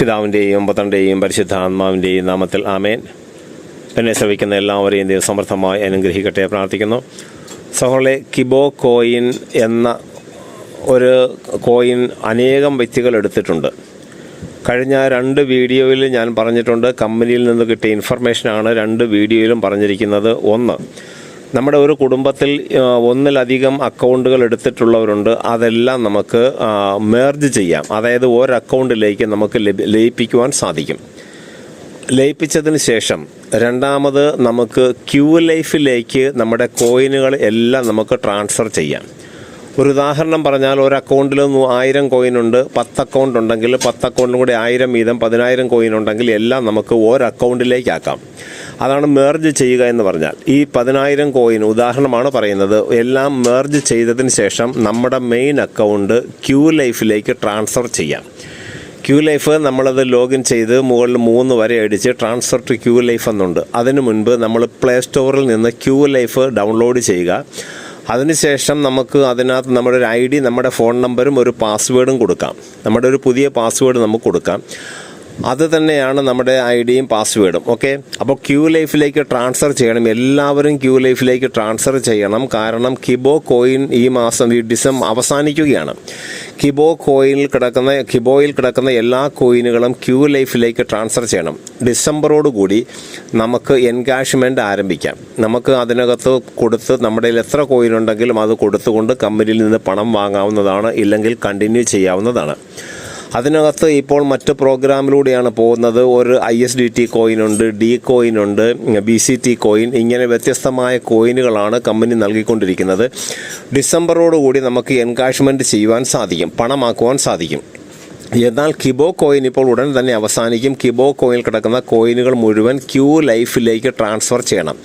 പിതാവിന്റെയും പുത്രന്റെയും പരിശുദ്ധാത്മാവിന്റെയും നാമത്തിൽ ആമേൻ. എന്നെ ശ്രവിക്കുന്ന എല്ലാവരെയും ദൈവം സമർത്ഥമായി അനുഗ്രഹിക്കട്ടെ പ്രാർത്ഥിക്കുന്നു. സഹോളെ കിബോ കോയിൻ എന്ന ഒരു കോയിൻ അനേകം വ്യക്തികൾ എടുത്തിട്ടുണ്ട്. കഴിഞ്ഞ രണ്ട് വീഡിയോയിൽ ഞാൻ പറഞ്ഞിട്ടുണ്ട് കമ്പനിയിൽ നിന്ന് കിട്ടിയ ഇൻഫർമേഷനാണ് രണ്ട് വീഡിയോയിലും പറഞ്ഞിരിക്കുന്നത്. ഒന്ന് നമ്മുടെ ഒരു കുടുംബത്തിൽ ഒന്നിലധികം അക്കൗണ്ടുകൾ എടുത്തിട്ടുള്ളവരുണ്ട്. അതെല്ലാം നമുക്ക് മേർജ് ചെയ്യാം. അതായത് ഒരു അക്കൗണ്ടിലേക്ക് നമുക്ക് ലയിപ്പിക്കുവാൻ സാധിക്കും. ലയിപ്പിച്ചതിന് ശേഷം രണ്ടാമത് നമുക്ക് ക്യൂ ലൈഫിലേക്ക് നമ്മുടെ കോയിനുകൾ എല്ലാം നമുക്ക് ട്രാൻസ്ഫർ ചെയ്യാം. ഒരു ഉദാഹരണം പറഞ്ഞാൽ ഒരു അക്കൗണ്ടിൽ ആയിരം കോയിൻ ഉണ്ട് പത്ത് അക്കൗണ്ട് ഉണ്ടെങ്കിൽ പത്ത് അക്കൗണ്ടും കൂടി ആയിരം വീതം പതിനായിരം കോയിൻ ഉണ്ടെങ്കിൽ എല്ലാം നമുക്ക് ഒരു അക്കൗണ്ടിലേക്കാക്കാം അതാണ് മേർജ് ചെയ്യുക എന്ന് പറഞ്ഞാൽ. ഈ പതിനായിരം കോയിൻ ഉദാഹരണമാണ് പറയുന്നത്. എല്ലാം മേർജ് ചെയ്തതിന് ശേഷം നമ്മുടെ മെയിൻ അക്കൗണ്ട് ക്യൂ ലൈഫിലേക്ക് ട്രാൻസ്ഫർ ചെയ്യാം. ക്യൂ ലൈഫ് നമ്മളത് ലോഗിൻ ചെയ്ത് മുകളിൽ മൂന്ന് വരെ അടിച്ച് ട്രാൻസ്ഫർ ടു ക്യൂ ലൈഫ് എന്നുണ്ട്. അതിനു മുൻപ് നമ്മൾ പ്ലേ സ്റ്റോറിൽ നിന്ന് ക്യൂ ലൈഫ് ഡൗൺലോഡ് ചെയ്യുക. അതിനുശേഷം നമുക്ക് അതിനകത്ത് നമ്മുടെ ഒരു ഐ ഡി നമ്മുടെ ഫോൺ നമ്പറും ഒരു പാസ്വേഡും കൊടുക്കാം. നമ്മുടെ ഒരു പുതിയ പാസ്വേഡ് നമുക്ക് കൊടുക്കാം. അത് തന്നെയാണ് നമ്മുടെ ഐ ഡിയും പാസ്വേഡും ഓക്കെ അപ്പോൾ ക്യൂ ലൈഫിലേക്ക് ട്രാൻസ്ഫർ ചെയ്യണം എല്ലാവരും ക്യൂ ലൈഫിലേക്ക് ട്രാൻസ്ഫർ ചെയ്യണം. കാരണം കിബോ കോയിൻ ഈ മാസം ഈ ഡിസം അവസാനിക്കുകയാണ്. കിബോ കോയിനിൽ കിടക്കുന്ന കിബോയിൽ കിടക്കുന്ന എല്ലാ കോയിനുകളും ക്യൂ ലൈഫിലേക്ക് ട്രാൻസ്ഫർ ചെയ്യണം. ഡിസംബറോടുകൂടി നമുക്ക് എൻകാഷ്മെന്റ് ആരംഭിക്കാം. നമുക്ക് അതിനകത്ത് കൊടുത്ത് നമ്മുടെ കയ്യിൽ എത്ര കോയിൻ ഉണ്ടെങ്കിലും അത് കൊടുത്തുകൊണ്ട് കമ്പനിയിൽ നിന്ന് പണം വാങ്ങാവുന്നതാണ് ഇല്ലെങ്കിൽ കണ്ടിന്യൂ ചെയ്യാവുന്നതാണ്. അതിനകത്ത് ഇപ്പോൾ മറ്റ് പ്രോഗ്രാമിലൂടെയാണ് പോകുന്നത്. ഒരു ഐ എസ് ഡി ടി കോയിനുണ്ട് ഡി കോയിനുണ്ട് ബി സി ടി കോയിൻ ഇങ്ങനെ വ്യത്യസ്തമായ കോയിനുകളാണ് കമ്പനി നൽകിക്കൊണ്ടിരിക്കുന്നത്. ഡിസംബറോടുകൂടി നമുക്ക് എൻകാഷ്മെന്റ് ചെയ്യുവാൻ സാധിക്കും പണമാക്കുവാൻ സാധിക്കും. എന്നാൽ കിബോ കോയിൻ ഇപ്പോൾ ഉടൻ തന്നെ അവസാനിക്കും. കിബോ കോയിനിൽ കിടക്കുന്ന കോയിനുകൾ മുഴുവൻ ക്യൂ ലൈഫിലേക്ക് ട്രാൻസ്ഫർ ചെയ്യണം.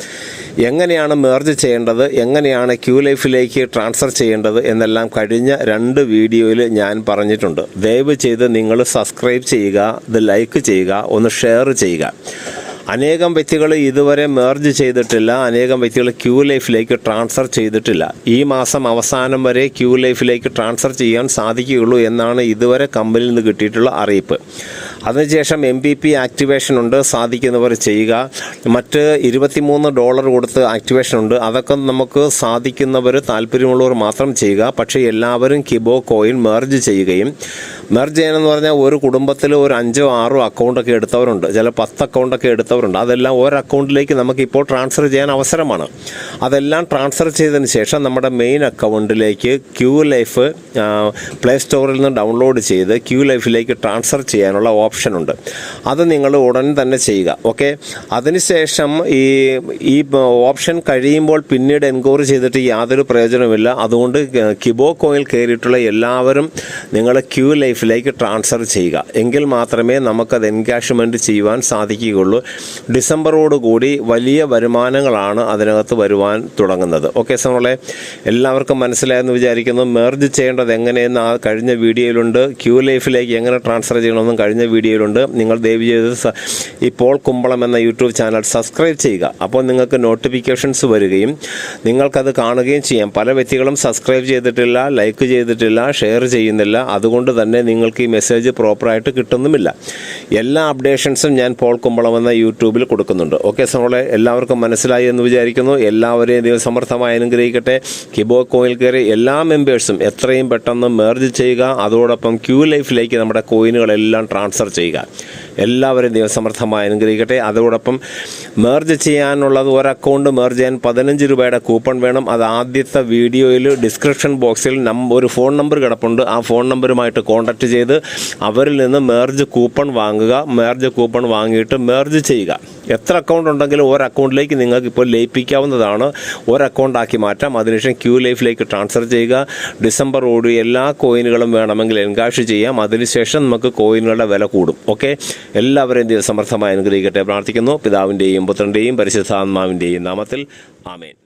എങ്ങനെയാണ് മെർജ് ചെയ്യേണ്ടത്? എങ്ങനെയാണ് ക്യൂ ലൈഫിലേക്ക് ട്രാൻസ്ഫർ ചെയ്യേണ്ടത്? എന്നെല്ലാം കഴിഞ്ഞ രണ്ട് വീഡിയോയിൽ ഞാൻ പറഞ്ഞിട്ടുണ്ട്. ദയവ് ചെയ്ത് നിങ്ങൾ സബ്സ്ക്രൈബ് ചെയ്യുക ഇത് ലൈക്ക് ചെയ്യുക ഒന്ന് ഷെയർ ചെയ്യുക. അനേകം വ്യക്തികൾ ഇതുവരെ മെർജ് ചെയ്തിട്ടില്ല അനേകം വ്യക്തികൾ ക്യൂ ലൈഫിലേക്ക് ട്രാൻസ്ഫർ ചെയ്തിട്ടില്ല. ഈ മാസം അവസാനം വരെ ക്യൂ ലൈഫിലേക്ക് ട്രാൻസ്ഫർ ചെയ്യാൻ സാധിക്കുകയുള്ളൂ എന്നാണ് ഇതുവരെ കമ്പനിയിൽ നിന്ന് കിട്ടിയിട്ടുള്ള അറിയിപ്പ്. അതിനുശേഷം എം പി പി ആക്ടിവേഷൻ ഉണ്ട് സാധിക്കുന്നവർ ചെയ്യുക. മറ്റ് ഇരുപത്തിമൂന്ന് ഡോളർ കൊടുത്ത് ആക്ടിവേഷൻ ഉണ്ട് അതൊക്കെ നമുക്ക് സാധിക്കുന്നവർ താല്പര്യമുള്ളവർ മാത്രം ചെയ്യുക. പക്ഷേ എല്ലാവരും കിബോ കോയിൻ മെർജ് ചെയ്യുകയും മെർജ് ചെയ്യണമെന്ന് പറഞ്ഞാൽ ഒരു കുടുംബത്തിൽ ഒരു അഞ്ചോ ആറോ അക്കൗണ്ടൊക്കെ എടുത്തവരുണ്ട്. ചില പത്ത് അക്കൗണ്ടൊക്കെ എടുത്തവരുണ്ട് അതെല്ലാം ഒരു അക്കൗണ്ടിലേക്ക് നമുക്ക് ഇപ്പോൾ ട്രാൻസ്ഫർ ചെയ്യാൻ അവസരമാണ്. അതെല്ലാം ട്രാൻസ്ഫർ ചെയ്തതിന് ശേഷം നമ്മുടെ മെയിൻ അക്കൗണ്ടിലേക്ക് ക്യൂ ലൈഫ് പ്ലേ സ്റ്റോറിൽ നിന്ന് ഡൗൺലോഡ് ചെയ്ത് ക്യൂ ലൈഫിലേക്ക് ട്രാൻസ്ഫർ ചെയ്യാനുള്ള ഓപ്ഷനുണ്ട് അത് നിങ്ങൾ ഉടൻ തന്നെ ചെയ്യുക. ഓക്കെ അതിനുശേഷം ഈ ഈ ഓപ്ഷൻ കഴിയുമ്പോൾ പിന്നീട് എൻക്വയറി ചെയ്തിട്ട് യാതൊരു പ്രയോജനമില്ല അതുകൊണ്ട് കിബോ കോയിൽ കയറിയിട്ടുള്ള എല്ലാവരും നിങ്ങൾ ക്യൂ ലൈഫിലേക്ക് ട്രാൻസ്ഫർ ചെയ്യുക. എങ്കിൽ മാത്രമേ നമുക്കത് എൻകാഷ്മെന്റ് ചെയ്യുവാൻ സാധിക്കുകയുള്ളൂ. ഡിസംബറോട് കൂടി വലിയ വരുമാനങ്ങളാണ് അതിനകത്ത് വരുവാൻ തുടങ്ങുന്നത്. ഓക്കെ സമോളെ എല്ലാവർക്കും മനസ്സിലായെന്ന് വിചാരിക്കുന്നു. മെർജ് ചെയ്യേണ്ടത് എങ്ങനെയെന്ന് ആ കഴിഞ്ഞ വീഡിയോയിലുണ്ട്. ക്യൂ ലൈഫിലേക്ക് എങ്ങനെ ട്രാൻസ്ഫർ ചെയ്യണമെന്നും കഴിഞ്ഞ വീഡിയോയിലുണ്ട്. നിങ്ങൾ ദയവ് ചെയ്ത് ഇപ്പോൾ കുമ്പളം എന്ന യൂട്യൂബ് ചാനൽ സബ്സ്ക്രൈബ് ചെയ്യുക. അപ്പോൾ നിങ്ങൾക്ക് നോട്ടിഫിക്കേഷൻസ് വരികയും നിങ്ങൾക്കത് കാണുകയും ചെയ്യാം. പല വ്യക്തികളും സബ്സ്ക്രൈബ് ചെയ്തിട്ടില്ല ലൈക്ക് ചെയ്തിട്ടില്ല ഷെയർ ചെയ്യുന്നില്ല. അതുകൊണ്ട് തന്നെ നിങ്ങൾക്ക് ഈ മെസ്സേജ് പ്രോപ്പറായിട്ട് കിട്ടുന്നുമില്ല. എല്ലാ അപ്ഡേഷൻസും ഞാൻ പോൾ കുമ്പളം എന്ന യൂട്യൂബിൽ കൊടുക്കുന്നുണ്ട്. ഓക്കെ സോളെ എല്ലാവർക്കും മനസ്സിലായി എന്ന് വിചാരിക്കുന്നു. എല്ലാവരെയും ദൈവം സമർത്ഥമായി അനുഗ്രഹിക്കട്ടെ. കിബോ കോയിൽ കയറി എല്ലാ മെമ്പേഴ്സും എത്രയും പെട്ടെന്ന് മെർജ് ചെയ്യുക. അതോടൊപ്പം ക്യൂ ലൈഫിലേക്ക് നമ്മുടെ കോയിനുകളെല്ലാം ട്രാൻസ്ഫർ ചെയ്യുക. എല്ലാവരെയും ദൈവസമർത്ഥമായി അനുഗ്രഹിക്കട്ടെ. അതോടൊപ്പം മെർജ് ചെയ്യാനുള്ളത് ഒരു അക്കൗണ്ട് മെർജ് ചെയ്യാൻ പതിനഞ്ച് രൂപയുടെ കൂപ്പൺ വേണം. അത് ആദ്യത്തെ വീഡിയോയിൽ ഡിസ്ക്രിപ്ഷൻ ബോക്സിൽ നം ഒരു ഫോൺ നമ്പർ കിടപ്പുണ്ട്. ആ ഫോൺ നമ്പറുമായിട്ട് കോൺടാക്റ്റ് ചെയ്ത് അവരിൽ നിന്ന് മെർജ് കൂപ്പൺ വാങ്ങുക. മെർജ് കൂപ്പൺ വാങ്ങിയിട്ട് മെർജ് ചെയ്യുക. എത്ര അക്കൗണ്ട് ഉണ്ടെങ്കിലും ഒരു അക്കൗണ്ടിലേക്ക് നിങ്ങൾക്ക് ഇപ്പോൾ ലയിപ്പിക്കാവുന്നതാണ്. ഒരു അക്കൗണ്ടാക്കി മാറ്റാം. അതിനുശേഷം ക്യൂ ലൈഫിലേക്ക് ട്രാൻസ്ഫർ ചെയ്യുക. ഡിസംബർ ഓടി എല്ലാ കോയിനുകളും വേണമെങ്കിൽ എൻകാഷ് ചെയ്യാം. അതിനുശേഷം നമുക്ക് കോയിനുകളുടെ വില കൂടും. ഓക്കെ എല്ലാവരെയും ദൈവം സമർത്ഥമായി അനുഗ്രഹിക്കട്ടെ. പ്രാർത്ഥിക്കുന്നു. പിതാവിന്റെയും പുത്രന്റെയും പരിശുദ്ധാത്മാവിന്റെയും നാമത്തിൽ. ആമേൻ.